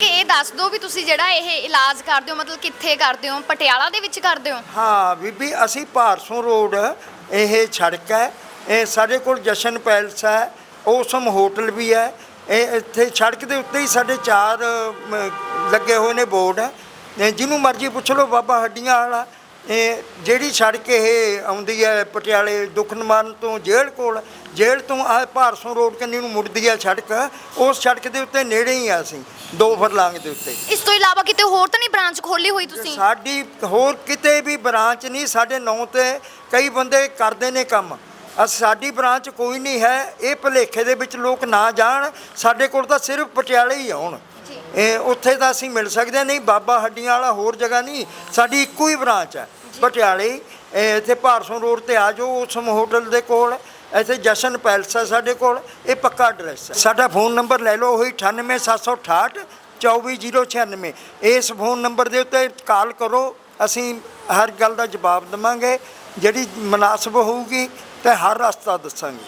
ਕਿ ਇਹ ਦੱਸ ਦਿਓ ਵੀ ਤੁਸੀਂ ਜਿਹੜਾ ਇਹ ਇਲਾਜ ਕਰਦੇ ਹੋ ਮਤਲਬ ਕਿੱਥੇ ਕਰਦੇ ਹੋ? ਪਟਿਆਲਾ ਦੇ ਵਿੱਚ ਕਰਦੇ ਹੋ? ਹਾਂ ਬੀਬੀ ਅਸੀਂ ਭਾਰਸੋਂ ਰੋਡ ਇਹ ਸੜਕ ਹੈ। ਇਹ ਸਾਡੇ ਕੋਲ ਜਸ਼ਨ ਪੈਲਸ ਹੈ ਓਸਮ ਹੋਟਲ ਵੀ ਹੈ। ਇਹ ਇੱਥੇ ਸੜਕ ਦੇ ਉੱਤੇ ਹੀ ਸਾਡੇ ਚਾਰ ਅਮ, ਲੱਗੇ ਹੋਏ ਨੇ ਬੋਰਡ। ਇਹ ਜਿਹਨੂੰ ਮਰਜ਼ੀ ਪੁੱਛ ਲਓ ਬਾਬਾ ਹੱਡੀਆਂ ਵਾਲਾ। ਇਹ ਜਿਹੜੀ ਸੜਕ ਇਹ ਆਉਂਦੀ ਹੈ ਪਟਿਆਲੇ ਦੁਖਨਮਾਨ ਤੋਂ ਜੇਲ੍ਹ ਕੋਲ ਜੇਲ੍ਹ ਤੋਂ ਆ ਭਾਰਸੋਂ ਰੋਡ ਕੰਨੀ ਨੂੰ ਮੁੜਦੀ ਹੈ ਸੜਕ। ਉਸ ਸੜਕ ਦੇ ਉੱਤੇ ਨੇੜੇ ਹੀ ਆ ਅਸੀਂ। ਦੋ ਫਰਲਾਂਗ ਦੇ ਉੱਤੇ। ਇਸ ਤੋਂ ਇਲਾਵਾ ਕਿਤੇ ਹੋਰ ਤਾਂ ਨਹੀਂ ਬ੍ਰਾਂਚ ਖੋਲੀ ਹੋਈ ਤੁਸੀਂ? ਸਾਡੀ ਹੋਰ ਕਿਤੇ ਵੀ ਬ੍ਰਾਂਚ ਨਹੀਂ ਸਾਡੇ ਨਾਂ ਤੇ ਕਈ ਬੰਦੇ ਕਰਦੇ ਨੇ ਕੰਮ। ਅਸ ਸਾਡੀ ਬ੍ਰਾਂਚ ਕੋਈ ਨਹੀਂ ਹੈ ਇਹ ਭਲੇਖੇ ਦੇ ਵਿੱਚ ਲੋਕ ਨਾ ਜਾਣ ਸਾਡੇ ਕੋਲ ਤਾਂ ਸਿਰਫ ਪਟਿਆਲੇ ਹੀ ਆਉਣ। ਇਹ ਉੱਥੇ ਤਾਂ ਅਸੀਂ ਮਿਲ ਸਕਦੇ ਹਾਂ, ਨਹੀਂ ਬਾਬਾ ਹੱਡੀਆਂ ਵਾਲਾ ਹੋਰ ਜਗ੍ਹਾ ਨਹੀਂ ਸਾਡੀ ਇੱਕੋ ਹੀ ਬ੍ਰਾਂਚ ਹੈ। ਪਟਿਆਲੇ। ਇਹ ਇੱਥੇ ਭਾਰਸੋਂ ਰੋਡ ਤੇ ਆ ਜਾਓ ਉਸ ਹੋਟਲ ਦੇ ਕੋਲ। ਇੱਥੇ ਜਸ਼ਨ ਪੈਲਸ ਹੈ ਸਾਡੇ ਕੋਲ, ਇਹ ਪੱਕਾ ਐਡਰੈਸ ਹੈ। ਸਾਡਾ ਫੋਨ ਨੰਬਰ ਲੈ ਲਓ ਉਹੀ 98768 24096 ਇਸ ਫੋਨ ਨੰਬਰ ਦੇ ਉੱਤੇ ਕਾਲ ਕਰੋ, ਅਸੀਂ ਹਰ ਗੱਲ ਦਾ ਜਵਾਬ ਦਵਾਂਗੇ। ਜਿਹੜੀ ਮناسب ਹੋਊਗੀ, ਤੇ ਹਰ ਰਸਤਾ ਦੱਸਾਂਗੇ।